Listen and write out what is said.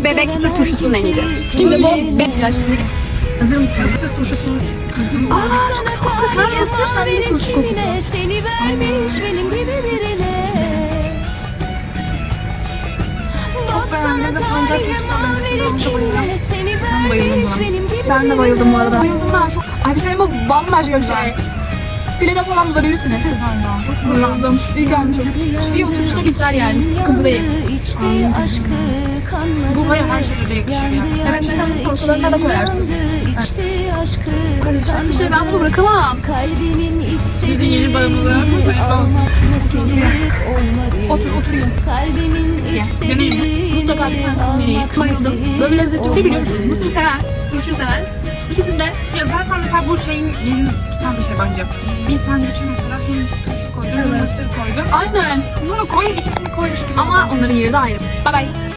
Bu bebek mısır turşusunun en iyisi. Şimdi bu ben şimdi Hazır mısınız? Mısır turşusunun Aa çok hem de turşu kokusu. Seni vermiş benim gibi birine Çok beğendim turşusuna benzetildi. Onu da bayıldım. Seni Ben bayıldım vermiş buna. benim gibi Ben de bayıldım bu arada. Bayıldım ben çok. Ay bir şey bu bambaşka bir şey. Filede falan bulabilirsiniz. Bayıldım. İyi gelmişim. Bir oturuşta biter yani. Sıkıntı değil. İçti aşkı her de yakışıyor ya. Evet mesela bunu salatalarına da koyarsın. Bir şey ben bunu bırakamam. Kalbimin istediği Bizim yeni bağımlılığı. Otur oturayım. Kalbimin Deneyim. istediği Mutlaka bir tanesini deneyim. Bayıldım. Böyle lezzetli biliyor musunuz? Mısır seven, turşu seven. İkisinde Ya zaten mesela bu şeyin yeni tutan bir şey bence. Bir sandviçe mesela hem turşu koydun hem mısır koydun. aynen. Bunu koy ikisini koymuş gibi. Ama onların yeri de ayrı. Bye bye.